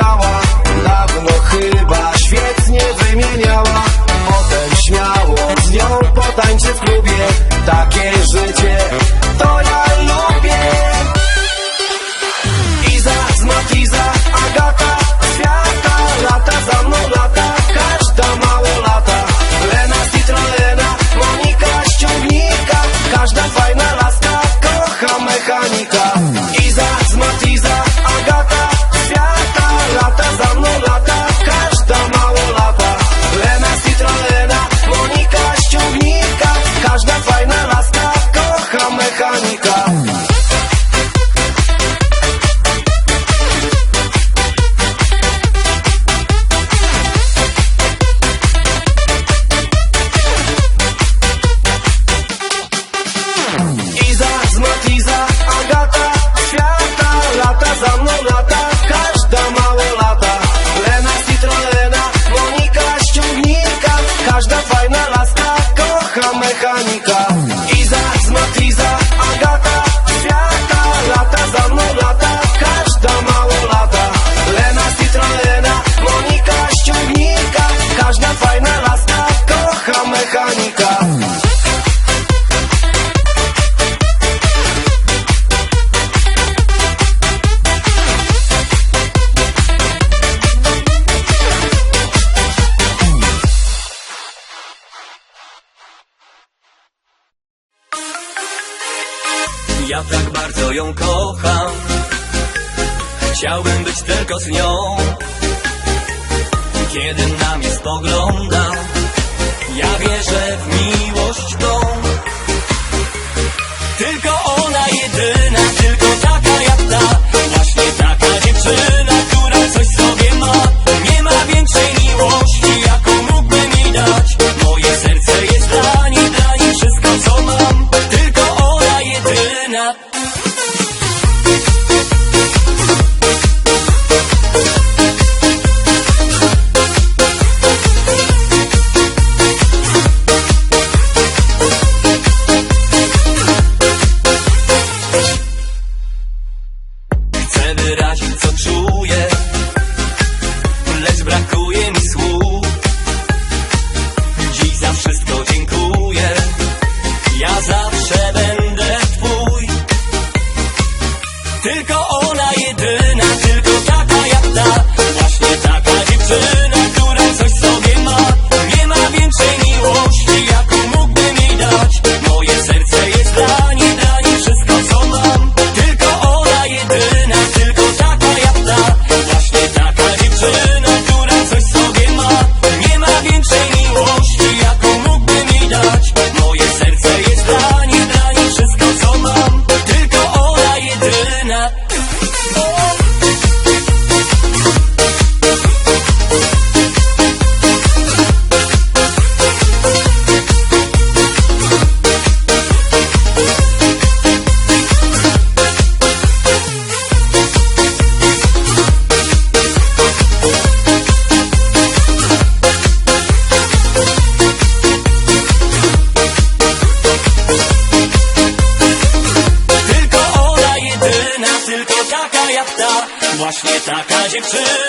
hałas Ja tak bardzo ją kocham. Chciałbym być tylko z nią. Kiedy na mnie spogląda Ja wierzę w miłość tą. Tylko ona jedyna Tylko taka jak ta. Właśnie taka dziewczyna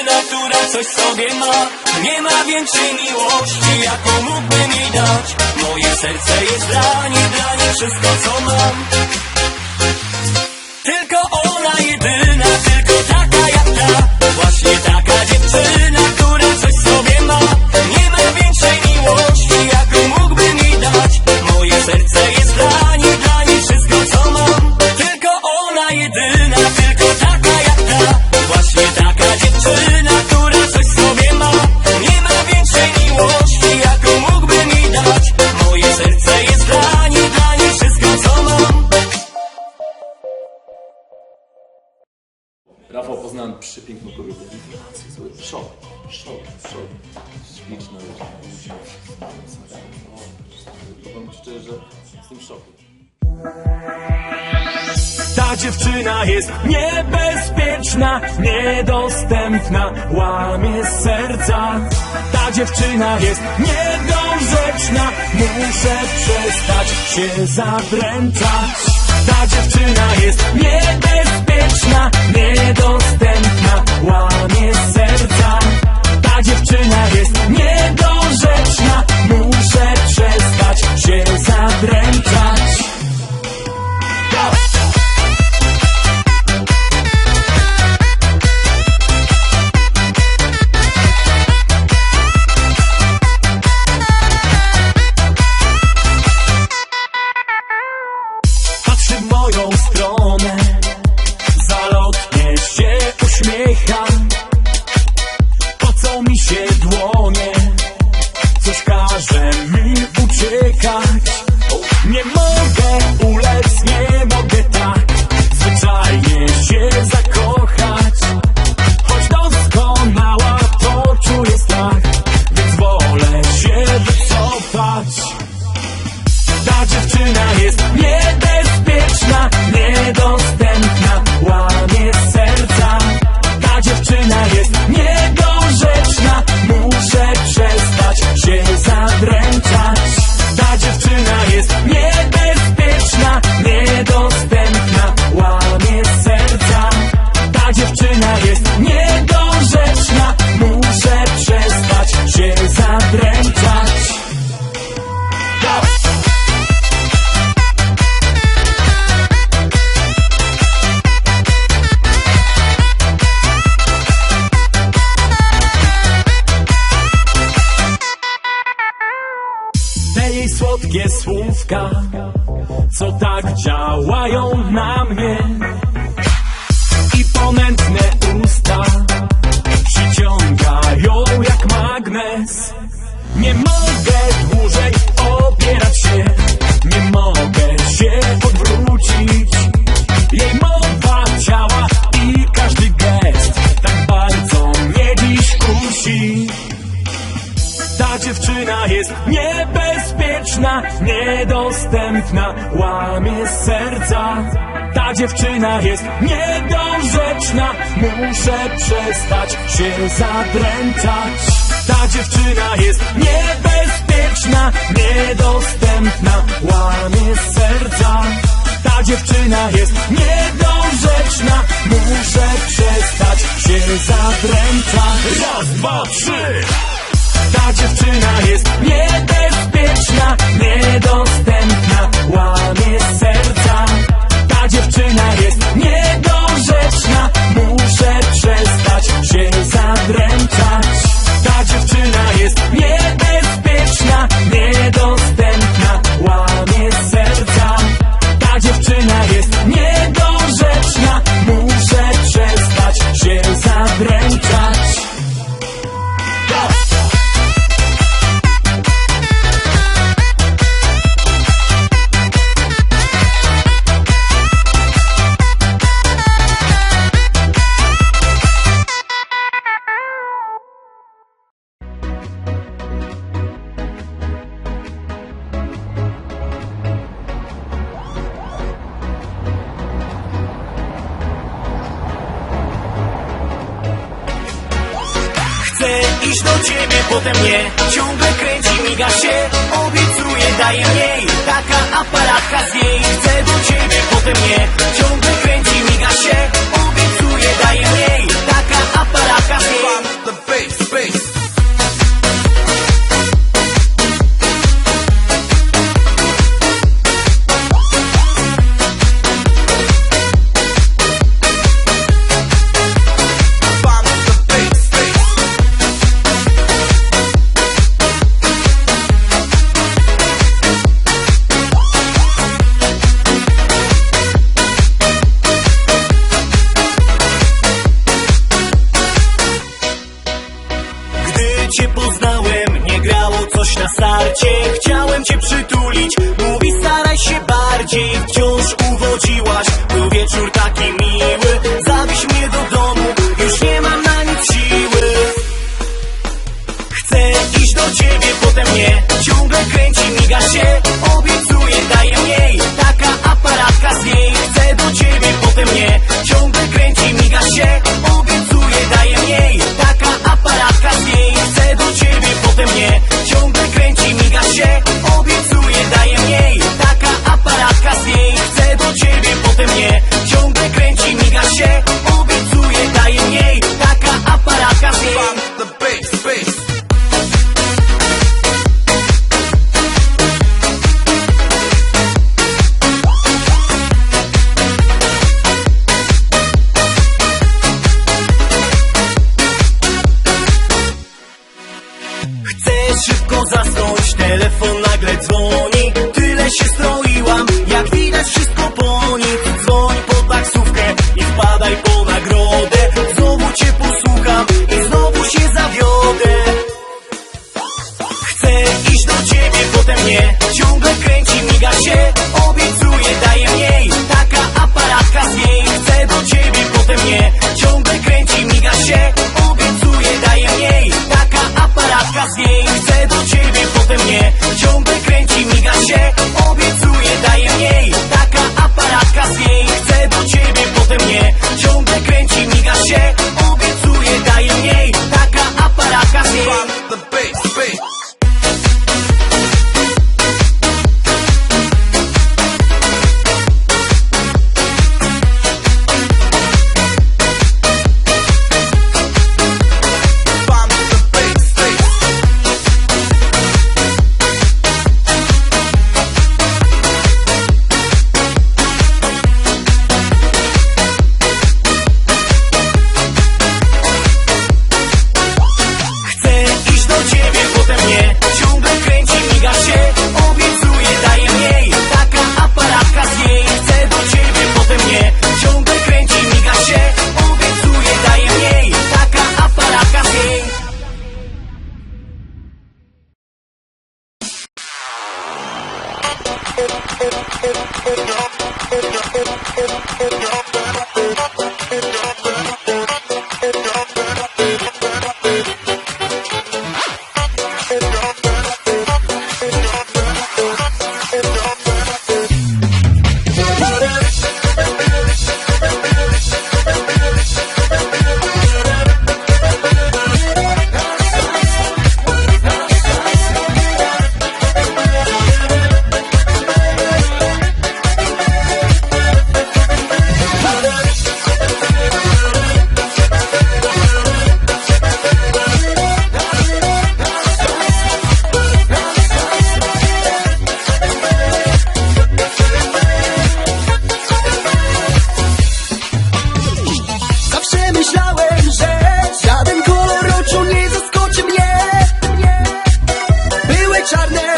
natura coś sobie ma. Nie ma większej miłości, jaką mógłbym jej dać. Moje serce jest dla niej, dla niej wszystko co mam. Tylko ona jedyna, tylko taka jak ta. Właśnie ta Szok. Szok. Szok. Śliczna rzecz. Powiem szczerze, że jestem w szoku. Ta dziewczyna jest niebezpieczna, niedostępna, łamie serca. Ta dziewczyna jest niedorzeczna, muszę przestać się zabręczać. Ta dziewczyna jest niebezpieczna, niedostępna, łamie serca. Ta dziewczyna jest niedorzeczna, muszę przestać się zadręczać. Nie mogę dłużej opierać się, nie mogę się odwrócić. Jej mowa ciała i każdy gest tak bardzo mnie dziś kusi. Ta dziewczyna jest niebezpieczna, niedostępna, łamie serca. Ta dziewczyna jest niedorzeczna, muszę przestać się zadręczać. Ta dziewczyna jest niebezpieczna, niedostępna, łamie serca. Ta dziewczyna jest niedorzeczna, muszę przestać się zadręczać. Raz, dwa, trzy! Ta dziewczyna jest niebezpieczna, niedostępna, łamie serca. Ta dziewczyna jest niedorzeczna, iść do ciebie, potem nie. Ciągle kręci, miga się. Obiecuję, daję mniej. Taka aparatka z niej. Chcę do ciebie, potem nie. Ciągle kręci, miga się. Obiecuję, daję mniej. Taka aparatka z niej ciebie, potem nie. Ciągle kręci, miga się Obiecuję, daję mniej. Taka aparatka z niej. Chcę do ciebie, potem nie. Ciągle kręci, miga się Obiecuję, daję mniej. Taka aparatka z niej. Chcę do ciebie, potem nie. Ciągle kręci, miga się Obiecuję, daję mniej. Taka aparatka z niej. Chcę do ciebie, potem nie. Ciągle kręci, miga się czarne